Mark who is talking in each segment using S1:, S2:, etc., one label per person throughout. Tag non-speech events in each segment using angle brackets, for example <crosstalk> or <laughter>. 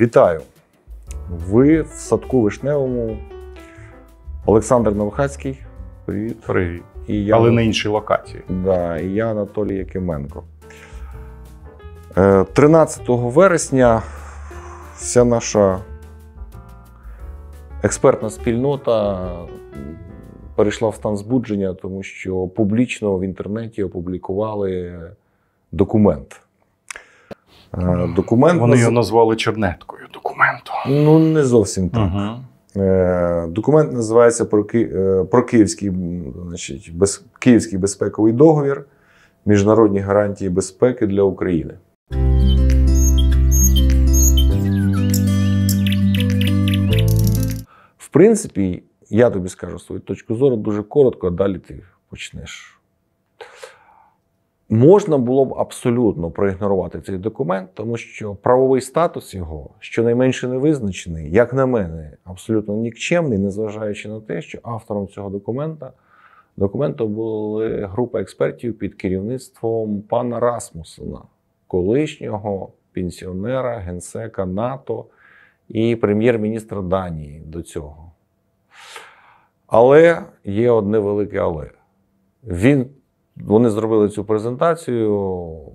S1: Вітаю! Ви в садку Вишневому. Олександр Новохацький. Привіт.
S2: Привіт.
S1: І я,
S2: Але на іншій локації.
S1: Да, і я Анатолій Якименко. Е, 13 вересня вся наша експертна спільнота перейшла в стан збудження, тому що публічно в інтернеті опублікували документ. Е, Документ
S2: Вони його назвали чернеткою документу.
S1: Ну, не зовсім так.
S2: Угу.
S1: Документ називається про, Ки- е, про Київський, значить, без, Київський безпековий договір, міжнародні гарантії безпеки для України. В принципі, я тобі скажу свою точку зору дуже коротко, а далі ти почнеш. Можна було б абсолютно проігнорувати цей документ, тому що правовий статус його щонайменше не визначений, як на мене, абсолютно нікчемний, незважаючи на те, що автором цього документа документу були група експертів під керівництвом пана Расмусена, колишнього пенсіонера, генсека НАТО і прем'єр-міністра Данії до цього. Але є одне велике але. Він вони зробили цю презентацію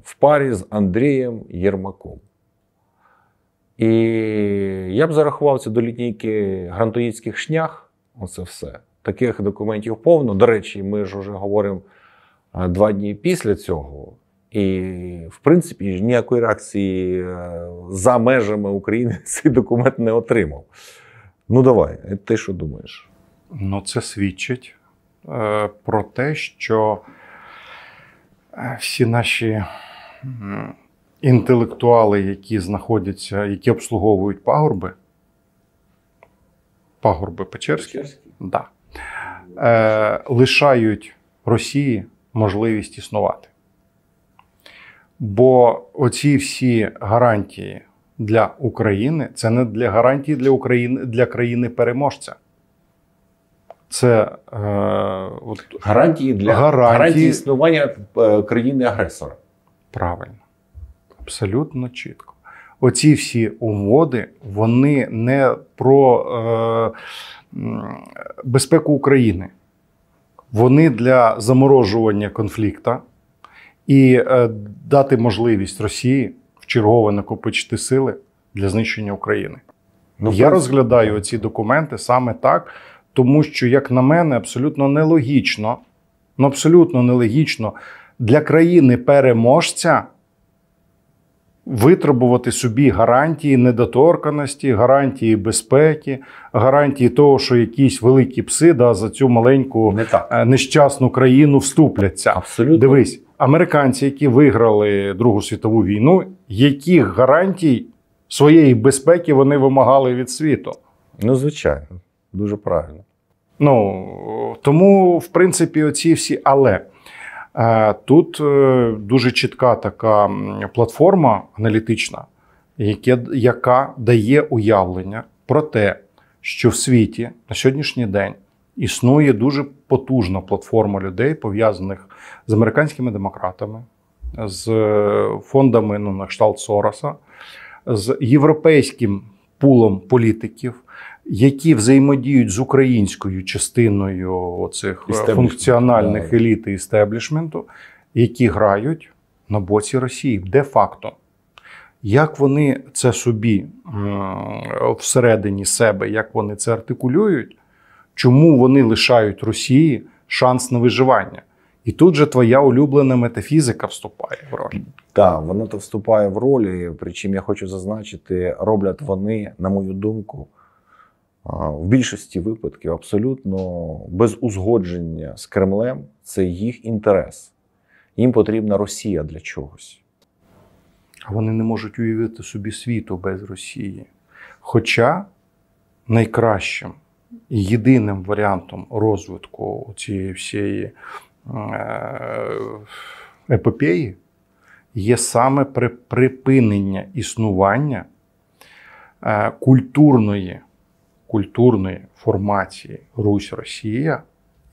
S1: в парі з Андрієм Єрмаком. І я б зарахував це до лінійки грантоїдських шнях. Оце все. Таких документів повно. До речі, ми ж вже говоримо два дні після цього. І, в принципі, ніякої реакції е, за межами України <laughs> цей документ не отримав. Ну, давай, ти що думаєш?
S2: Ну, це свідчить е, про те, що е, всі наші інтелектуали, які знаходяться, які обслуговують пагорби, пагорби Печерські, да, е, лишають Росії можливість існувати. Бо оці всі гарантії для України це не для гарантії для України для країни-переможця. Це е, от,
S1: Гарантії для
S2: Гарантії-
S1: гарантії існування е, країни-агресора.
S2: правильно, абсолютно чітко. Оці всі угоди, вони не про е, безпеку України. Вони для заморожування конфлікту і е, дати можливість Росії вчергове накопичити сили для знищення України.
S1: Ну,
S2: Я розглядаю ці документи саме так, тому що, як на мене, абсолютно нелогічно, ну абсолютно нелогічно для країни-переможця витребувати собі гарантії недоторканості, гарантії безпеки, гарантії того, що якісь великі пси да, за цю маленьку
S1: не
S2: е, нещасну країну вступляться.
S1: Абсолютно.
S2: Дивись, американці, які виграли Другу світову війну, яких гарантій своєї безпеки вони вимагали від світу?
S1: Ну, звичайно, дуже правильно.
S2: Ну тому, в принципі, оці всі але. Е, Тут е, дуже чітка така платформа аналітична, яка дає уявлення про те, що в світі на сьогоднішній день існує дуже потужна платформа людей, пов'язаних з американськими демократами, з е, фондами ну, на кшталт Сороса, з європейським пулом політиків, які взаємодіють з українською частиною цих функціональних
S1: да.
S2: еліт і істеблішменту, які грають на боці Росії де-факто. Як вони це собі всередині себе, як вони це артикулюють, чому вони лишають Росії шанс на виживання? І тут же твоя улюблена метафізика вступає в роль.
S1: Так, воно то вступає в ролі. Причому я хочу зазначити, роблять вони, на мою думку, в більшості випадків абсолютно без узгодження з Кремлем. Це їх інтерес. Їм потрібна Росія для чогось.
S2: Вони не можуть уявити собі світу без Росії. Хоча найкращим і єдиним варіантом розвитку цієї всієї е, епопеї є саме при припинення існування е, культурної, культурної формації Русь-Росія,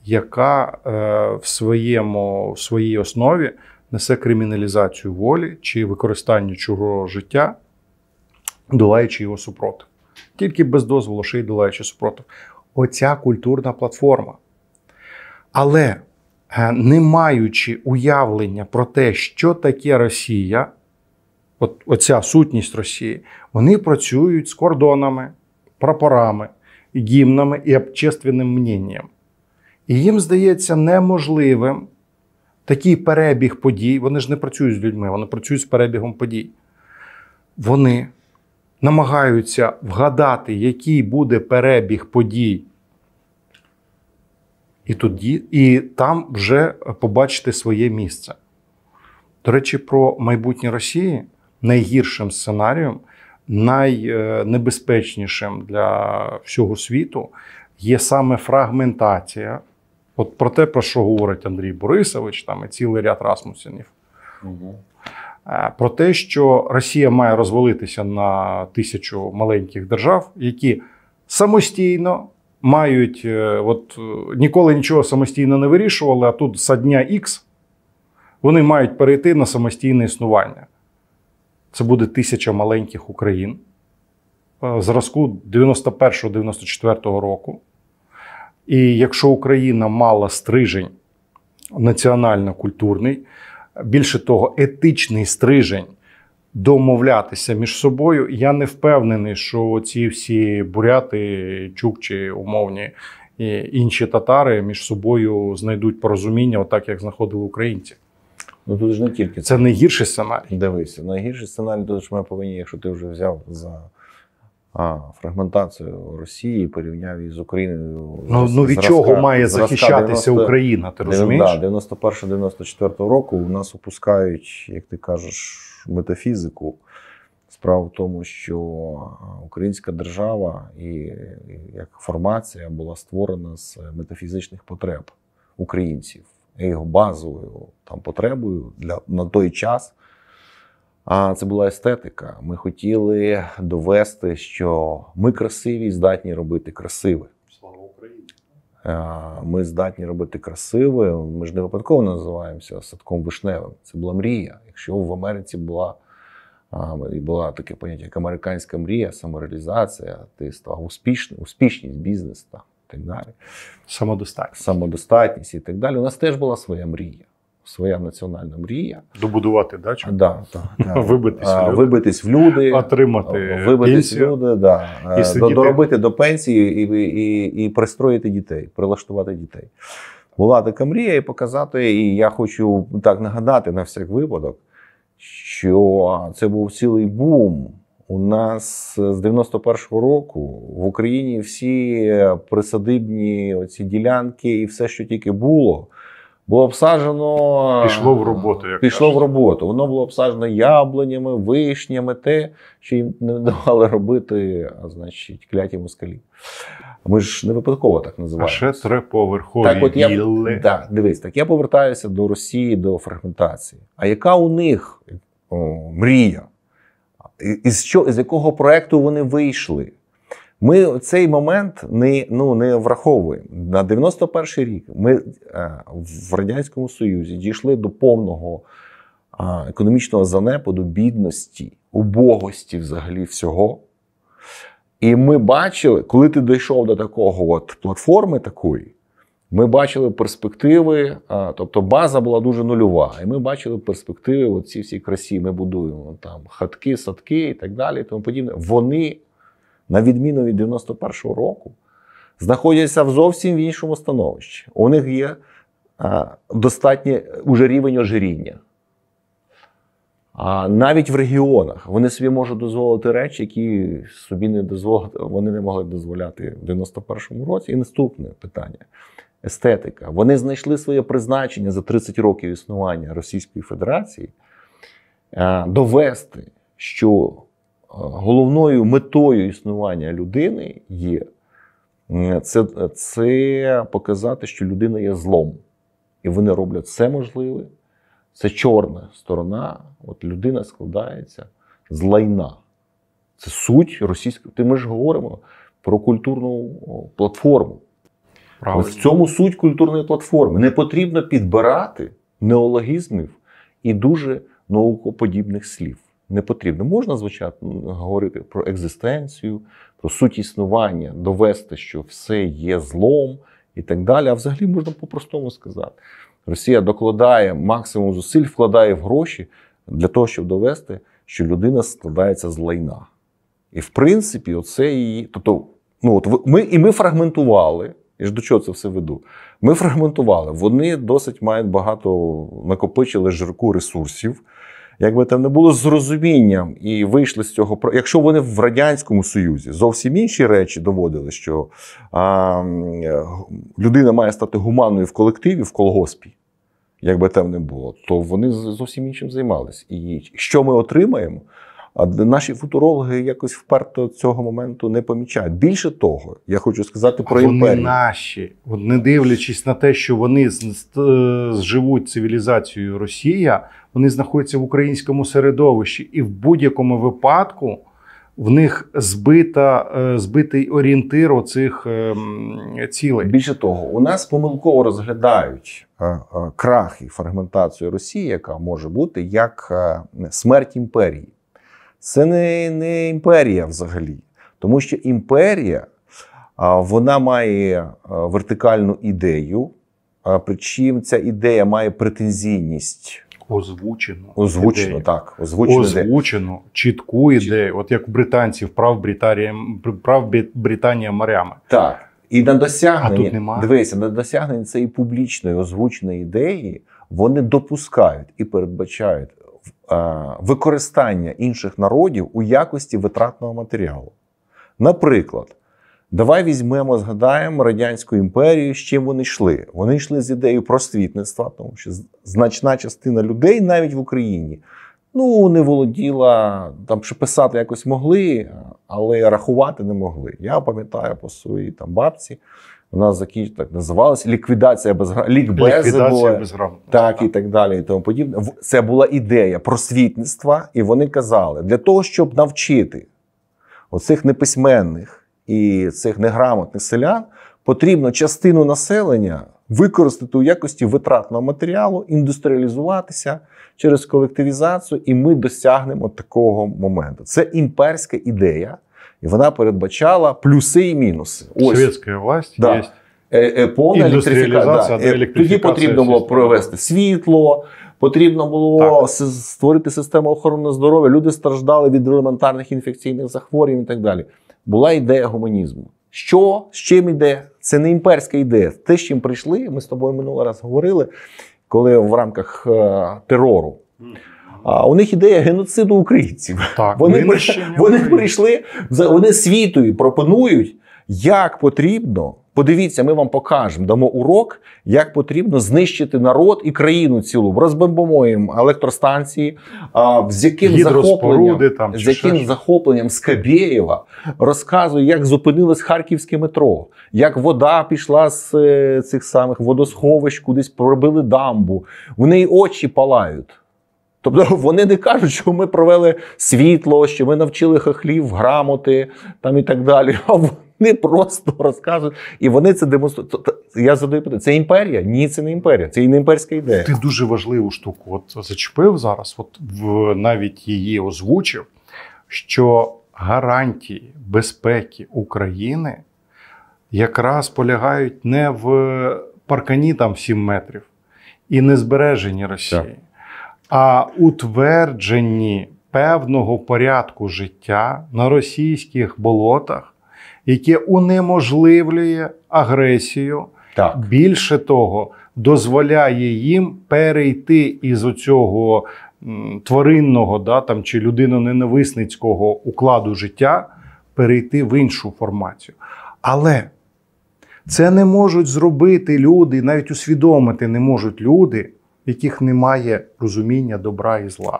S2: яка е, в, своєму, в своїй основі несе криміналізацію волі чи використання чужого життя долаючи його супротив. Тільки без дозволу, ще й долаючи супротив. Оця культурна платформа. Але е, не маючи уявлення про те, що таке Росія, от, оця сутність Росії, вони працюють з кордонами, прапорами, гімнами і общественним мненням. І їм здається неможливим такий перебіг подій. Вони ж не працюють з людьми, вони працюють з перебігом подій. Вони намагаються вгадати, який буде перебіг подій. І тоді, і там вже побачити своє місце. До речі, про майбутнє Росії найгіршим сценарієм, найнебезпечнішим для всього світу є саме фрагментація. От про те, про що говорить Андрій Борисович, там і цілий ряд Расмусінів. Е, Про те, що Росія має розвалитися на тисячу маленьких держав, які самостійно мають, е, от е, ніколи нічого самостійно не вирішували, а тут за дня Х вони мають перейти на самостійне існування. Це буде тисяча маленьких Україн е, зразку 91-94 року. І якщо Україна мала стрижень національно-культурний, більше того, етичний стрижень домовлятися між собою, я не впевнений, що ці всі буряти, чукчі, умовні і інші татари між собою знайдуть порозуміння, отак як знаходили українці.
S1: Ну тут ж не тільки
S2: Це найгірший сценарій.
S1: Дивися, найгірший сценарій, ж ми повинні, якщо ти вже взяв за а, фрагментацію Росії, порівняв її з Україною.
S2: Ну,
S1: з-
S2: ну від
S1: зразка-
S2: чого має захищатися
S1: 90
S2: Україна? Ти розумієш?
S1: Да, 91-94 року у нас опускають, як ти кажеш, метафізику. Справа в тому, що українська держава і як формація була створена з метафізичних потреб українців. Його базовою там, потребою для, на той час а це була естетика. Ми хотіли довести, що ми красиві і здатні робити красиве.
S2: Слава Україні!
S1: Ми здатні робити красиве. Ми ж не випадково називаємося садком вишневим. Це була мрія. Якщо в Америці була, і була таке поняття, як американська мрія, самореалізація, ти став успішним, успішність, бізнес там, так далі,
S2: Самодостатньо.
S1: самодостатність і так далі. У нас теж була своя мрія, своя національна мрія.
S2: Добудувати дачу,
S1: Да, так, да. <laughs>
S2: Вибитись в люди.
S1: вибитись в люди.
S2: отримати
S1: Вибитись
S2: пенсію.
S1: люди, да.
S2: і сидіти.
S1: доробити до пенсії і, і, і пристроїти дітей, прилаштувати дітей. Була така мрія і показати, і я хочу так нагадати на всяк випадок, що це був цілий бум. У нас з 91-го року в Україні всі присадибні оці ділянки і все, що тільки було, було обсаджено.
S2: Пішло в роботу, як
S1: Пішло в роботу. Воно було обсаджено яблунями, вишнями, те, що їм не давали робити, а значить, кляті москалі. Ми ж не випадково так називаємо.
S2: А ще триповерхові
S1: Так, от я,
S2: вілли.
S1: так, дивись, так я повертаюся до Росії, до фрагментації. А яка у них о, мрія? Із, що, з якого проекту вони вийшли? Ми цей момент не, ну, не враховуємо. На 91 рік ми е, в Радянському Союзі дійшли до повного економічного занепаду, бідності, убогості взагалі всього. І ми бачили, коли ти дійшов до такого от платформи такої, ми бачили перспективи, тобто база була дуже нульова. І ми бачили перспективи, от ці всі красі, ми будуємо там хатки, садки і так далі. Тому подібне. Вони, на відміну від 91-го року, знаходяться в зовсім іншому становищі. У них є достатній уже рівень ожиріння. А навіть в регіонах вони собі можуть дозволити речі, які собі не дозволити, вони не могли дозволяти в 91-му році. І наступне питання естетика. Вони знайшли своє призначення за 30 років існування Російської Федерації е, довести, що е, головною метою існування людини є це, це показати, що людина є злом. І вони роблять все можливе. Це чорна сторона. От людина складається з лайна. Це суть російської. Ти ми ж говоримо про культурну платформу.
S2: Правильно.
S1: От в цьому суть культурної платформи. Не потрібно підбирати неологізмів і дуже наукоподібних слів. не потрібно. Можна, звичайно, говорити про екзистенцію, про суть існування, довести, що все є злом і так далі. А взагалі можна по-простому сказати. Росія докладає максимум зусиль, вкладає в гроші для того, щоб довести, що людина складається з лайна. І в принципі, оце її. Тобто, ну от ми і ми фрагментували. Я ж до чого це все веду? Ми фрагментували. Вони досить мають багато накопичили жирку ресурсів. Якби там не було з розумінням і вийшли з цього. Якщо вони в Радянському Союзі зовсім інші речі доводили, що а, людина має стати гуманною в колективі, в колгоспі, як би там не було, то вони зовсім іншим займалися. І що ми отримаємо? А наші футурологи якось вперто цього моменту не помічають. Більше того, я хочу сказати про
S2: А вони
S1: імперію.
S2: наші, От не дивлячись на те, що вони е, зживуть цивілізацією Росія, вони знаходяться в українському середовищі, і в будь-якому випадку в них збита, е, збитий орієнтир оцих ем, цілей.
S1: Більше того, у нас помилково розглядають е, е, крах і фрагментацію Росії, яка може бути як е, смерть імперії. Це не, не імперія взагалі, тому що імперія вона має вертикальну ідею. Причому ця ідея має претензійність
S2: Озвучено.
S1: озвучено,
S2: ідею.
S1: так, озвучено ідею.
S2: Озвучено чітку ідею, от як британців прав Британія, прав Британія морями.
S1: Так. І на досягнення,
S2: А тут нема?
S1: дивися, на досягнення цієї публічної озвученої ідеї вони допускають і передбачають використання інших народів у якості витратного матеріалу. Наприклад, давай візьмемо, згадаємо Радянську імперію, з чим вони йшли. Вони йшли з ідеєю просвітництва, тому що значна частина людей навіть в Україні ну, не володіла, там що писати якось могли, але рахувати не могли. Я пам'ятаю по своїй там бабці, вона закінч... так називалася ліквідація безгра... лікбези
S2: Ліквідація
S1: була.
S2: безграмотності.
S1: Так, і так далі, і тому подібне. Це була ідея просвітництва, і вони казали, для того, щоб навчити оцих неписьменних і цих неграмотних селян, потрібно частину населення використати у якості витратного матеріалу, індустріалізуватися через колективізацію, і ми досягнемо такого моменту. Це імперська ідея, і вона передбачала плюси і мінуси.
S2: Советская власть
S1: Да.
S2: есть.
S1: Е, е, повна
S2: Індустріалізація,
S1: електрифіка-
S2: да,
S1: Е, Тоді потрібно було провести світло, потрібно було
S2: Так.
S1: створити систему охорони здоров'я. Люди страждали від елементарних інфекційних захворювань і так далі. Була ідея гуманізму. Що з чим іде? Це не імперська ідея. Те, з чим прийшли, ми з тобою минулий раз говорили, коли в рамках е, терору. А у них ідея геноциду українців.
S2: Так,
S1: Вони, вони прийшли, за- вони світу пропонують, як потрібно. Подивіться, ми вам покажемо, дамо урок, як потрібно знищити народ і країну цілу. Розбомбимо електростанції, а, з яким захопленням,
S2: там,
S1: з яким
S2: щось.
S1: захопленням Скабєєва розказує, як зупинилось харківське метро, як вода пішла з е, цих самих водосховищ, кудись пробили дамбу. В неї очі палають. Тобто <laughs> вони не кажуть, що ми провели світло, що ми навчили хахлів грамоти там і так далі. <laughs> А вони просто розказують. І вони це демонструють. Я задаю питання: це імперія? Ні, це не імперія, це і не імперська ідея.
S2: Ти дуже важливу штуку от зачепив зараз, от в, навіть її озвучив, що гарантії безпеки України якраз полягають не в паркані там 7 метрів і не збереженні Росії,
S1: Так.
S2: А утвердженні певного порядку життя на російських болотах, яке унеможливлює агресію.
S1: Так.
S2: Більше того, дозволяє їм перейти із оцього тваринного да, там, чи людиноненависницького укладу життя, перейти в іншу формацію. Але це не можуть зробити люди, навіть усвідомити не можуть люди, яких немає розуміння добра і зла.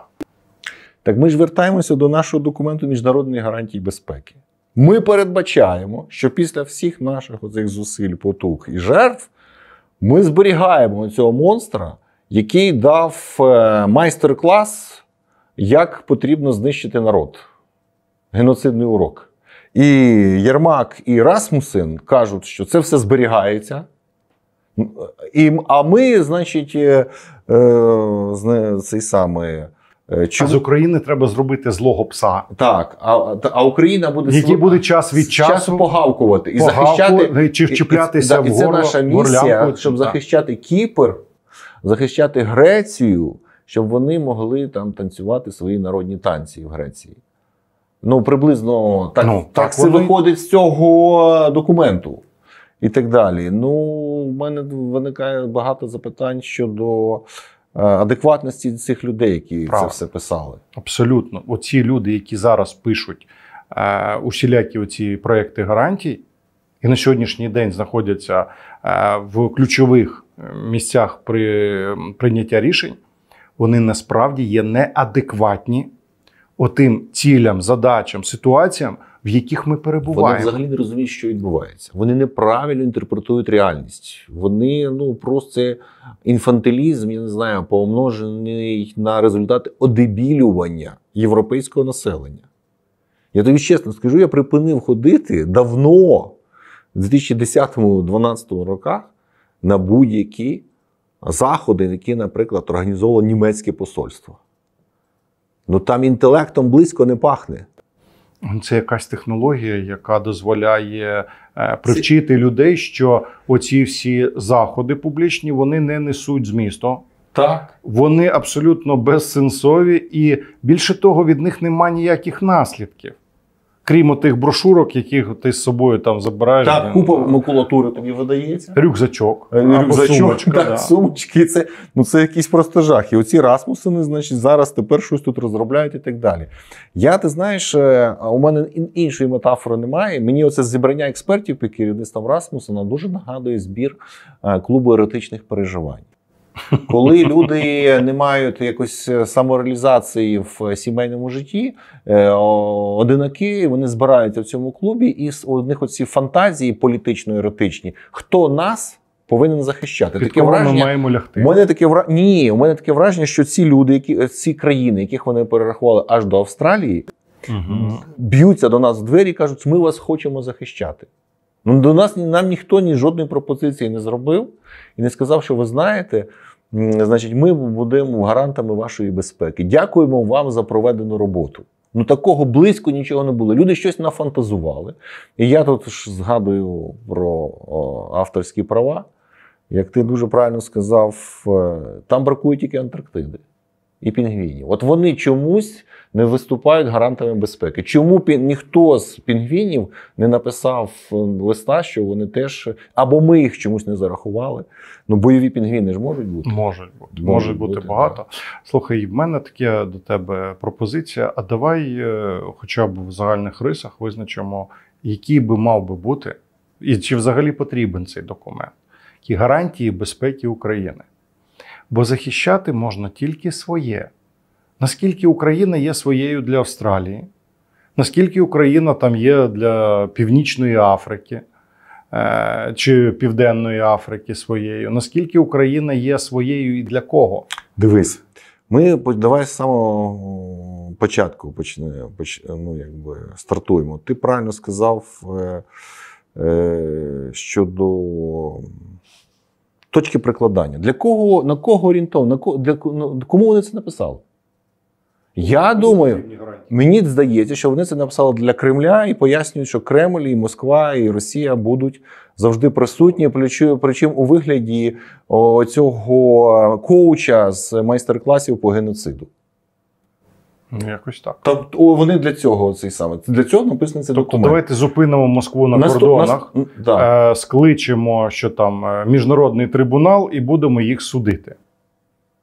S1: Так ми ж вертаємося до нашого документу міжнародної гарантії безпеки. Ми передбачаємо, що після всіх наших оцих зусиль, потуг і жертв ми зберігаємо цього монстра, який дав е, майстер-клас, як потрібно знищити народ. Геноцидний урок. І Єрмак і Расмусен кажуть, що це все зберігається. І, а ми, значить, е, е, цей самий, Е,
S2: А з України треба зробити злого пса,
S1: так? А, а Україна буде
S2: який буде час від
S1: часу
S2: часу
S1: погавкувати і
S2: погавку-
S1: захищати
S2: чи вчіплятися
S1: і, і,
S2: в
S1: і це
S2: горло,
S1: наша місія,
S2: горлянку.
S1: щоб
S2: Так.
S1: захищати Кіпр, захищати Грецію, щоб вони могли там танцювати свої народні танці в Греції. Ну, приблизно так,
S2: Ну,
S1: так,
S2: так
S1: це виходить з цього документу. І так далі. Ну, в мене виникає багато запитань щодо е, адекватності цих людей, які
S2: Правда.
S1: це все писали.
S2: Абсолютно. Оці люди, які зараз пишуть е, усілякі оці проекти гарантій, і на сьогоднішній день знаходяться е, в ключових е, місцях при прийняття рішень, вони насправді є неадекватні отим цілям, задачам, ситуаціям, в яких ми
S1: Вони взагалі не розуміють, що відбувається. Вони неправильно інтерпретують реальність. Вони ну просто інфантилізм, я не знаю, помножений на результати одебілювання європейського населення. Я тобі чесно скажу, я припинив ходити давно, в 2010-2012 роках, на будь-які заходи, які, наприклад, організовувало німецьке посольство. Ну там інтелектом близько не пахне.
S2: Це якась технологія, яка дозволяє е, привчити людей, що оці всі заходи публічні вони не несуть змісту.
S1: Так.
S2: Вони абсолютно безсенсові, і більше того, від них немає ніяких наслідків. Крім тих брошурок, яких ти з собою там забираєш.
S1: Так, купа макулатури тобі видається.
S2: рюкзачок,
S1: Е, Рюкзачок,
S2: сумочка,
S1: так,
S2: да.
S1: сумочки. Це, ну, це якийсь просто жах. І оці Расмусини, значить, зараз тепер щось тут розробляють і так далі. Я, ти знаєш, е, у мене іншої метафори немає. Мені оце зібрання експертів під керівництвом Расмусена дуже нагадує збір е, клубу еротичних переживань. Коли люди не мають якось е, самореалізації в сімейному житті, е, одинаки вони збираються в цьому клубі, і у них оці фантазії політично-еротичні. Хто нас повинен захищати?
S2: Під
S1: Таке
S2: кого ми
S1: враження.
S2: маємо
S1: У мене таке вра... Ні, у мене таке враження, що ці люди, які ці країни, яких вони перерахували аж до Австралії,
S2: Мгм.
S1: б'ються до нас в двері і кажуть, ми вас хочемо захищати. Ну, до нас нам ніхто ні жодної пропозиції не зробив і не сказав, що ви знаєте, значить, ми будемо гарантами вашої безпеки. Дякуємо вам за проведену роботу. Ну такого близько нічого не було. Люди щось нафантазували. І я тут ж згадую про о, авторські права. Як ти дуже правильно сказав, е, там бракує тільки Антарктиди і пінгвінів. От вони чомусь не виступають гарантами безпеки. Чому ніхто з пінгвінів не написав е, листа, що вони теж або ми їх чомусь не зарахували? Ну, бойові пінгвіни ж можуть бути.
S2: Можуть бути,
S1: Можуть
S2: може бути,
S1: бути,
S2: багато. Слухай, в мене таке до тебе пропозиція. А давай, е, хоча б в загальних рисах, визначимо, який би мав би бути, і чи взагалі потрібен цей документ, які гарантії безпеки України. Бо захищати можна тільки своє. Наскільки Україна є своєю для Австралії, наскільки Україна там є для Північної Африки е, чи Південної Африки своєю, наскільки Україна є своєю і для кого?
S1: Дивись, ми давай з самого початку почне, поч, ну, якби, стартуємо. Ти правильно сказав е, е, щодо точки прикладання. Для кого, на кого орієнтовано? На кого, для, ну, кому вони це написали? Я думаю, Мені здається, що вони це написали для Кремля і пояснюють, що Кремль, і Москва, і Росія будуть завжди присутні, причому у вигляді цього коуча з майстер-класів по геноциду.
S2: Ну, Якось так.
S1: Тобто вони для цього цей саме для цього написаний цей
S2: Тобто,
S1: документ.
S2: давайте зупинимо Москву на
S1: Наступ-
S2: кордонах,
S1: нас-
S2: е, скличемо, що там е, міжнародний трибунал, і будемо їх судити.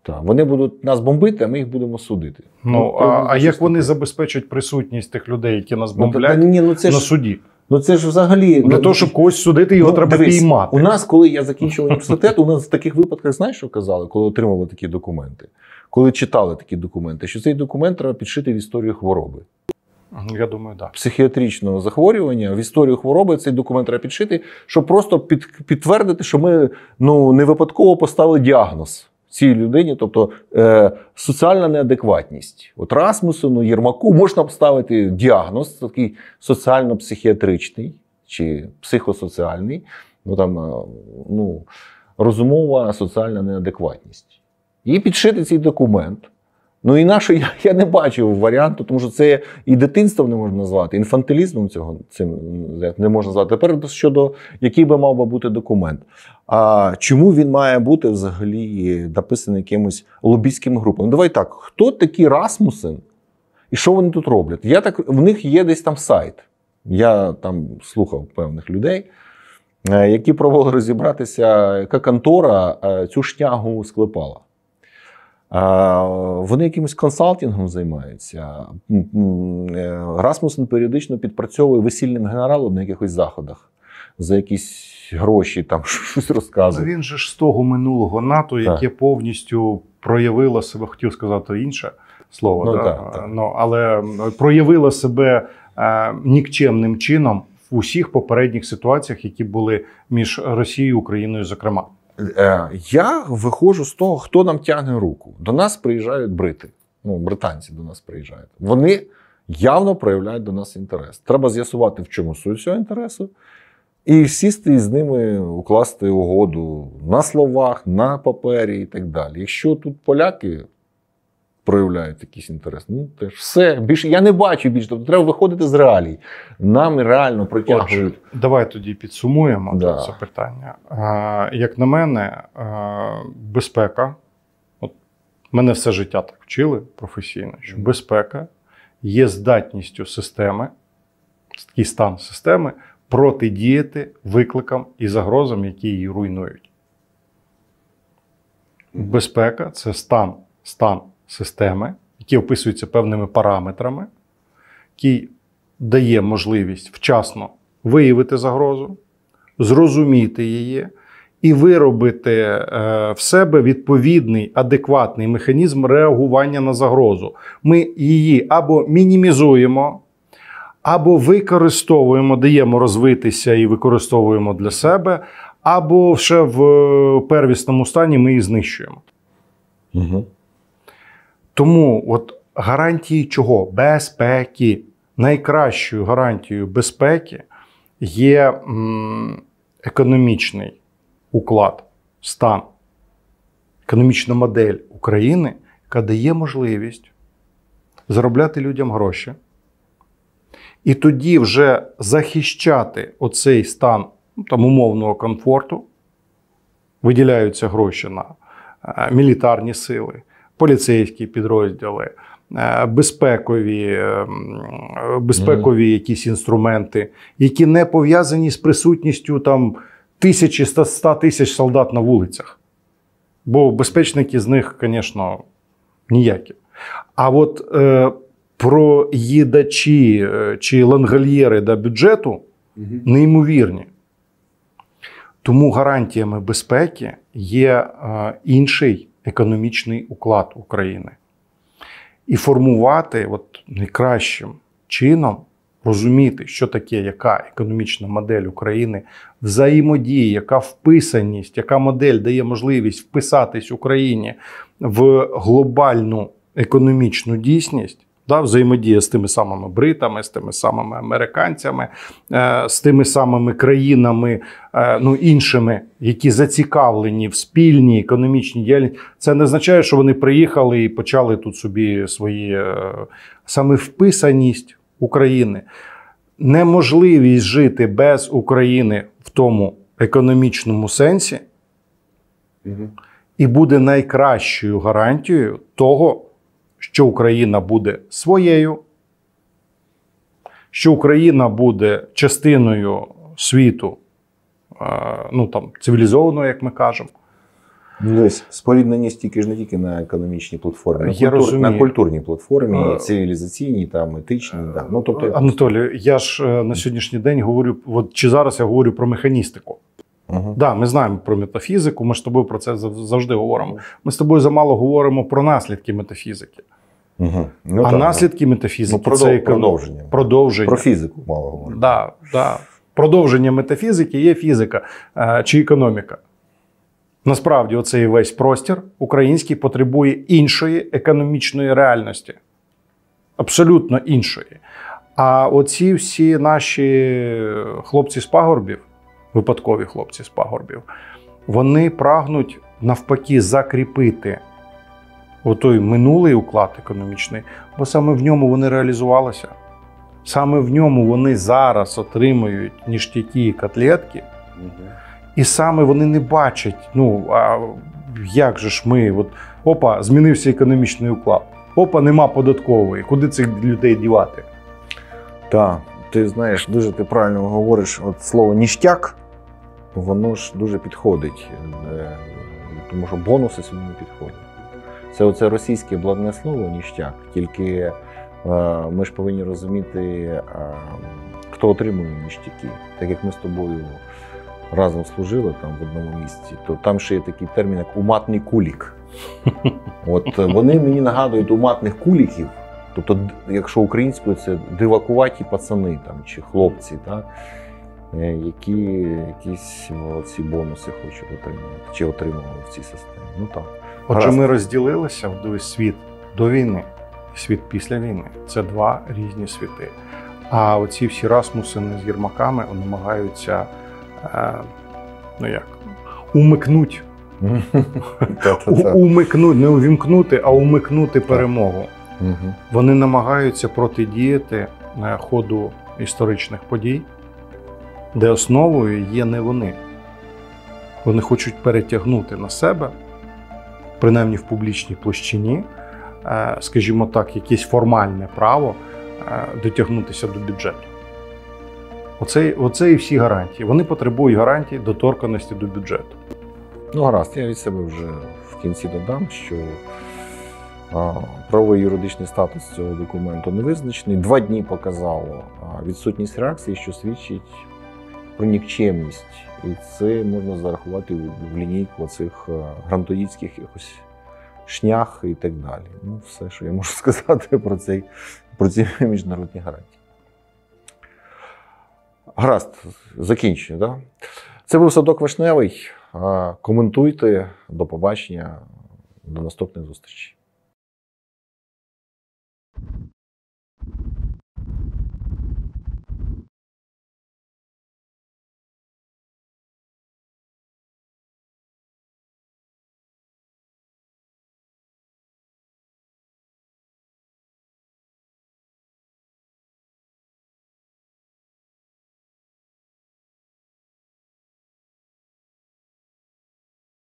S1: Так, вони будуть нас бомбити, а ми їх будемо судити.
S2: Ну, а, а
S1: щось
S2: як вони забезпечать присутність тих людей, які нас
S1: Ну, та- та
S2: бомблять
S1: ні, ну це
S2: на
S1: ж
S2: суді?
S1: ну це ж взагалі
S2: Для
S1: ну,
S2: того, щоб когось судити, його
S1: Ну,
S2: треба
S1: дивись,
S2: піймати.
S1: У нас, коли я закінчив університет, у нас в таких випадках, знаєш, що казали, коли отримали такі документи? Коли читали такі документи, що цей документ треба підшити в історію хвороби.
S2: Я думаю, так.
S1: Психіатричного захворювання в історію хвороби цей документ треба підшити, щоб просто під, підтвердити, що ми ну, не випадково поставили діагноз цій людині, тобто е, соціальна неадекватність. От Расмусену, Єрмаку можна поставити діагноз, такий соціально-психіатричний чи психосоціальний, ну там е, ну, розумова соціальна неадекватність. І підшити цей документ Ну інакше я, я не бачив варіанту, тому що це і дитинством не можна назвати, інфантилізмом цього цим не можна назвати. Тепер щодо який би мав би бути документ. А чому він має бути взагалі написаний якимось лобійським групам? Ну, давай так, хто такі Расмусен і що вони тут роблять? Я так, В них є десь там сайт. Я там слухав певних людей, е, які пробували розібратися, яка контора е, цю шнягу склепала. Вони якимось консалтингом займаються. Е, Расмусен періодично підпрацьовує весільним генералом на якихось заходах за якісь гроші, там <laughs> щось розказує.
S2: Він же ж з того минулого НАТО, яке так. повністю проявило себе, хотів сказати інше слово,
S1: ну,
S2: да?
S1: так, так.
S2: Ну, але проявило себе е, нікчемним чином в усіх попередніх ситуаціях, які були між Росією і Україною, зокрема.
S1: Е, я виходжу з того, хто нам тягне руку. До нас приїжджають брити. Ну, британці до нас приїжджають. Вони явно проявляють до нас інтерес. Треба з'ясувати, в чому суть цього інтересу, і сісти з ними укласти угоду на словах, на папері і так далі. Якщо тут поляки проявляють якийсь інтерес, ну теж все більше я не бачу більше. Тобто треба виходити з реалій. Нам реально протягують.
S2: Давай тоді підсумуємо
S1: Да.
S2: це питання. А, Як на мене, а, безпека. От мене все життя так вчили професійно, що безпека є здатністю системи, такий стан системи протидіяти викликам і загрозам, які її руйнують. Безпека це стан, стан системи, який описується певними параметрами, який дає можливість вчасно виявити загрозу, зрозуміти її і виробити е, в себе відповідний адекватний механізм реагування на загрозу. Ми її або мінімізуємо. Або використовуємо, даємо розвитися і використовуємо для себе, або ще в первісному стані ми її знищуємо.
S1: Угу.
S2: Тому от гарантії чого? Безпеки. Найкращою гарантією безпеки є економічний уклад, стан, економічна модель України, яка дає можливість заробляти людям гроші. І тоді вже захищати оцей стан ну, там, умовного комфорту, виділяються гроші на е, мілітарні сили, поліцейські підрозділи, е, безпекові, е, безпекові якісь інструменти, які не пов'язані з присутністю там тисячі ста тисяч солдат на вулицях. Бо безпечники з них, звісно, ніякі. А от е, проїдачі чи лангольєри до бюджету неймовірні. Тому гарантіями безпеки є е, інший економічний уклад України. І формувати от найкращим чином розуміти, що таке, яка економічна модель України, взаємодії, яка вписаність, яка модель дає можливість вписатись Україні в глобальну економічну дійсність. Да, взаємодія з тими самими бритами, з тими самими американцями, е, з тими самими країнами, е, ну іншими, які зацікавлені в спільній економічній діяльності. Це не означає, що вони приїхали і почали тут собі свої е, саме вписаність України, неможливість жити без України в тому економічному сенсі, і буде найкращою гарантією того що Україна буде своєю, що Україна буде частиною світу, ну там цивілізованого, як ми кажемо.
S1: Ну, спорідненість тільки ж не тільки на економічній платформі, на,
S2: я
S1: культур, на культурній платформі, цивілізаційній, там, етичній. Да. Ну, тобто...
S2: Анатолію, я ж е, на сьогоднішній день говорю, от чи зараз я говорю про механістику. Uh да, ми знаємо про метафізику, ми ж з тобою про це завжди говоримо. Ми з тобою замало говоримо про наслідки метафізики.
S1: Угу. Ну,
S2: а
S1: так,
S2: наслідки метафізики
S1: ну, продов...
S2: це
S1: продовження.
S2: продовження.
S1: Про фізику мало говоримо.
S2: Да, да. Продовження метафізики є фізика е, чи економіка. Насправді, оцей весь простір український потребує іншої економічної реальності. Абсолютно іншої. А оці всі наші хлопці з пагорбів, випадкові хлопці з пагорбів, вони прагнуть навпаки закріпити отой минулий уклад економічний, бо саме в ньому вони реалізувалися. Саме в ньому вони зараз отримують ніштяки і котлетки, і саме вони не бачать, ну а як же ж ми, от опа, змінився економічний уклад, опа, нема податкової. Куди цих людей дівати?
S1: Так, ти знаєш, дуже ти правильно говориш, от слово ніштяк, воно ж дуже підходить. Е, Тому що бонуси сюди не підходять. Це оце російське блатне слово ніштяк, тільки е, ми ж повинні розуміти, е, хто отримує ніштяки. Так як ми з тобою разом служили там в одному місці, то там ще є такий термін, як уматний кулік. <laughs> От е, вони мені нагадують уматних куліків. Тобто, якщо українською, це дивакуваті пацани там, чи хлопці, так, які якісь ці бонуси хочуть отримувати, чи отримували в цій системі. Ну так.
S2: Отже,
S1: Гаразд.
S2: ми розділилися в дивись, світ до війни і світ після війни. Це два різні світи. А оці всі Расмусини з Єрмаками намагаються е, ну як, умикнуть, <laughs> умикнуть, не увімкнути, а умикнути перемогу. Вони намагаються протидіяти е, ходу історичних подій, де основою є не вони. Вони хочуть перетягнути на себе, принаймні в публічній площині, е, скажімо так, якесь формальне право е, дотягнутися до бюджету. Оце, оце і всі гарантії. Вони потребують гарантій доторканості до бюджету.
S1: Ну, гаразд, я від себе вже в кінці додам, що правовий юридичний статус цього документу не визначений. Два дні показало відсутність реакції, що свідчить про нікчемність. І це можна зарахувати в лінійку цих е, грантоїдських якось шнях і так далі. Ну, Все, що я можу <laughs> сказати про цей, про ці міжнародні гарантії. Гаразд, закінчую. Да? Це був Садок Вишневий. Коментуйте, до побачення, до наступних зустрічей.